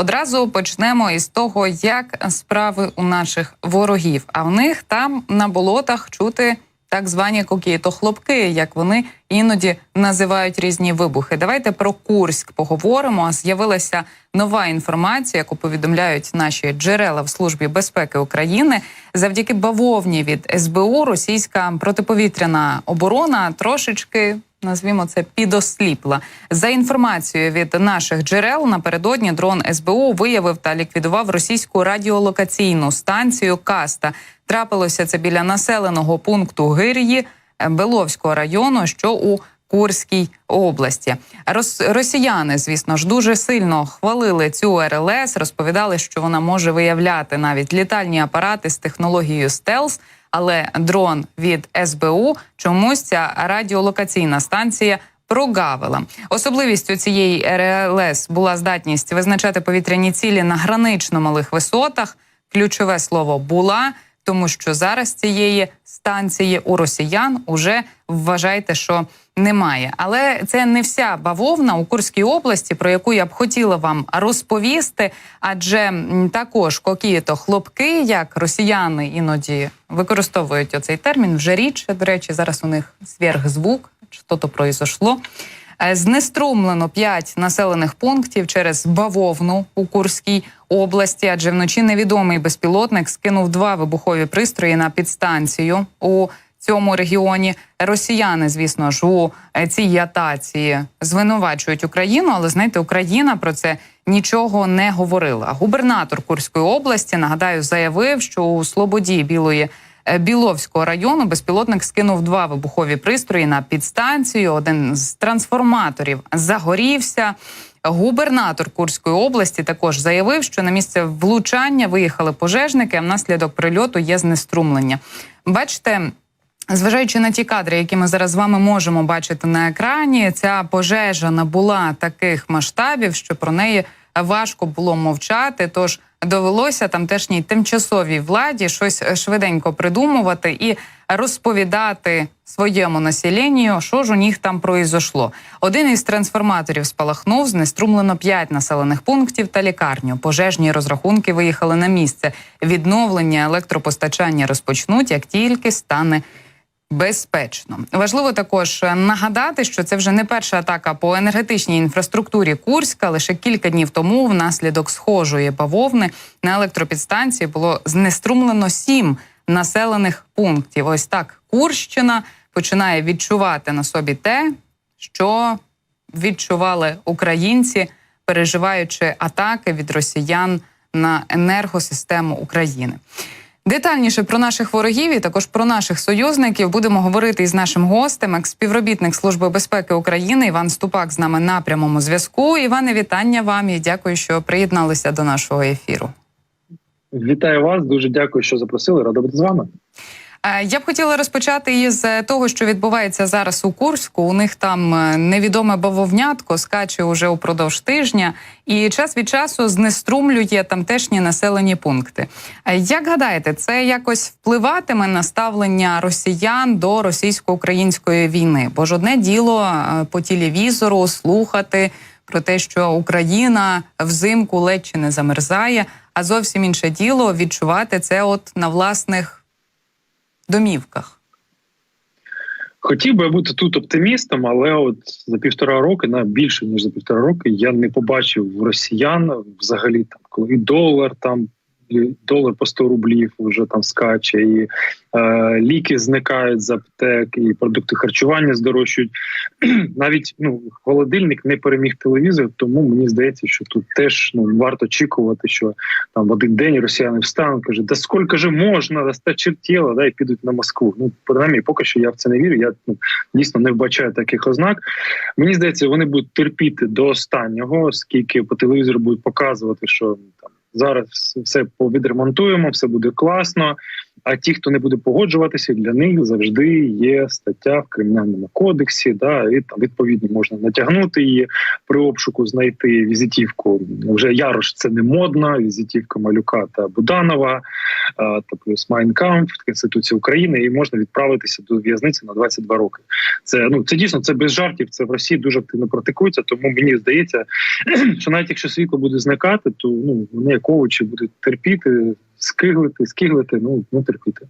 Одразу почнемо із того, як справи у наших ворогів. А в них там на болотах чути так звані кокіто хлопки, як вони іноді називають різні вибухи. Давайте про Курськ поговоримо. З'явилася нова інформація, яку повідомляють наші джерела в службі безпеки України. Завдяки бавовні від СБУ російська протиповітряна оборона трошечки. Назвімо це підосліпла за інформацією від наших джерел. Напередодні дрон СБУ виявив та ліквідував російську радіолокаційну станцію Каста. Трапилося це біля населеного пункту Гир'ї е, Беловського району, що у Курській області Рос... росіяни, звісно ж, дуже сильно хвалили цю РЛС. Розповідали, що вона може виявляти навіть літальні апарати з технологією стелс. Але дрон від СБУ чомусь ця радіолокаційна станція прогавила. Особливістю цієї РЛС була здатність визначати повітряні цілі на гранично малих висотах. Ключове слово була тому що зараз цієї станції у росіян уже вважайте, що немає. Але це не вся бавовна у Курській області, про яку я б хотіла вам розповісти. Адже також кокіто хлопки, як росіяни іноді використовують оцей термін вже рідше. До речі, зараз у них сверхзвук, що то произошло. Е, знеструмлено п'ять населених пунктів через бавовну у Курській області, адже вночі невідомий безпілотник скинув два вибухові пристрої на підстанцію у цьому регіоні. Росіяни, звісно ж, у е, цій атаці звинувачують Україну, але знаєте, Україна про це нічого не говорила. Губернатор Курської області нагадаю заявив, що у Слободі Білої. Е, Біловського району безпілотник скинув два вибухові пристрої на підстанцію. Один з трансформаторів загорівся. Губернатор Курської області також заявив, що на місце влучання виїхали пожежники. а Внаслідок прильоту є знеструмлення. Бачите. Зважаючи на ті кадри, які ми зараз з вами можемо бачити на екрані, ця пожежа набула таких масштабів, що про неї важко було мовчати. Тож довелося тамтешній тимчасовій владі щось швиденько придумувати і розповідати своєму населенню, що ж у них там произошло. Один із трансформаторів спалахнув, знеструмлено п'ять населених пунктів та лікарню. Пожежні розрахунки виїхали на місце. Відновлення електропостачання розпочнуть як тільки стане безпечно. Важливо також нагадати, що це вже не перша атака по енергетичній інфраструктурі Курська. Лише кілька днів тому, внаслідок схожої бавовни на електропідстанції було знеструмлено сім населених пунктів. Ось так Курщина починає відчувати на собі те, що відчували українці, переживаючи атаки від росіян на енергосистему України. Детальніше про наших ворогів і також про наших союзників будемо говорити із нашим гостем, експівробітник служби безпеки України Іван Ступак з нами на прямому зв'язку. Іване, вітання вам і дякую, що приєдналися до нашого ефіру. Вітаю вас, дуже дякую, що запросили. Рада бути з вами. Е, я б хотіла розпочати із е, того, що відбувається зараз у Курську. У них там е, невідоме бавовнятко скаче уже упродовж тижня, і час від часу знеструмлює тамтешні населені пункти. Як гадаєте, це якось впливатиме на ставлення росіян до російсько-української війни? Бо ж одне діло по телевізору слухати про те, що Україна взимку ледь чи не замерзає, а зовсім інше діло відчувати це, от на власних домівках? Хотів би бути тут оптимістом, але от за півтора роки, на більше ніж за півтора роки, я не побачив росіян взагалі там, коли долар там долар по 100 рублів вже там скаче, і е, ліки зникають з аптек, і продукти харчування здорожчують. Навіть ну холодильник не переміг телевізор, тому мені здається, що тут теж ну варто очікувати, що там в один день росіяни встануть, каже, да скільки ж можна, да стачертіло, да і підуть на Москву. Ну принаймні, поки що я в це не вірю. Я ну, дійсно не вбачаю таких ознак. Мені здається, вони будуть терпіти до останнього, оскільки по телевізору будуть показувати, що там. Зараз все повідремонтуємо, все буде класно. А ті, хто не буде погоджуватися, для них завжди є стаття в кримінальному кодексі. Да, і там відповідно можна натягнути її при обшуку, знайти візитівку. Вже Ярош це не модна. Візитівка Малюка та Буданова та плюс Майнкамп Конституції України, і можна відправитися до в'язниці на 22 роки. Це ну це дійсно це без жартів. Це в Росії дуже активно практикується. Тому мені здається, що навіть якщо світло буде зникати, то ну вони як овочі будуть терпіти, скиглити, скиглити, ну ну терпіти.